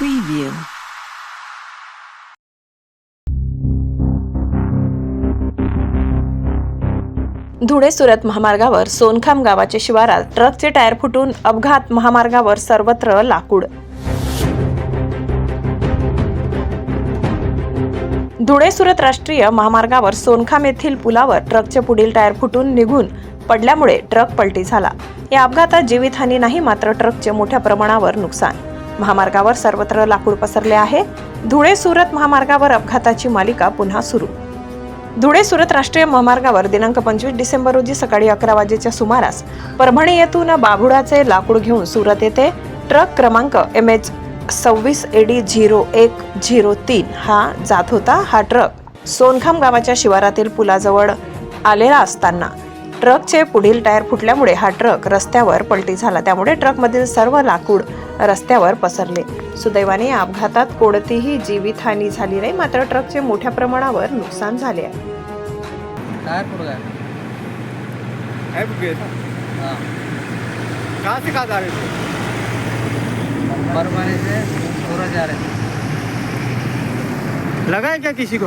Preview. Dhule Surat महामार्गावर सोनखाम गावाच्या शिवारात ट्रकचे टायर फुटून अपघात महामार्गावर सर्वत्र लाकूड. धुळे सुरत राष्ट्रीय महामार्गावर सोनखाम येथील पुलावर ट्रकचे पुढील टायर फुटून निघून पडल्यामुळे ट्रक पलटी झाला. या अपघातात जीवितहानी नाही मात्र ट्रकचे मोठ्या प्रमाणावर नुकसान. महामार्गावर सर्वत्र लाकूड पसरले आहे. धुळे सुरत महामार्गावर अपघाताची मालिका पुन्हा सुरू. धुळे सुरत राष्ट्रीय महामार्गावर दिनांक पंचवीस डिसेंबर रोजी सकाळी अकरा वाजेच्या सुमारास परभणी येथून बाभुडाचे लाकूड घेऊन सुरत येथे ट्रक क्रमांक एम एच सव्वीस एडी झिरो एक झिरो तीन हा जात होता. हा ट्रक सोनखाम गावाच्या शिवारातील पुलाजवळ आलेला असताना ट्रकचे पुढील टायर फुटल्यामुळे हा ट्रक रस्त्यावर पलटी झाला. त्यामुळे ट्रकमधील सर्व लाकूड रस्त्यावर पसरले. सुदैवाने या अपघातात कोणतीही जीवितहानी झाली नाही मात्र ट्रकचे मोठ्या प्रमाणावर नुकसान झाले आहे. टायर फुट गया है बुके हाँ. कहाँ से कहाँ जा रहे थे परवाने से सूरज जा रहे थे लगा है क्या किसी को?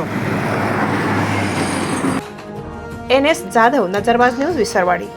N S Jadhav Nazarbaz news Visarwadi.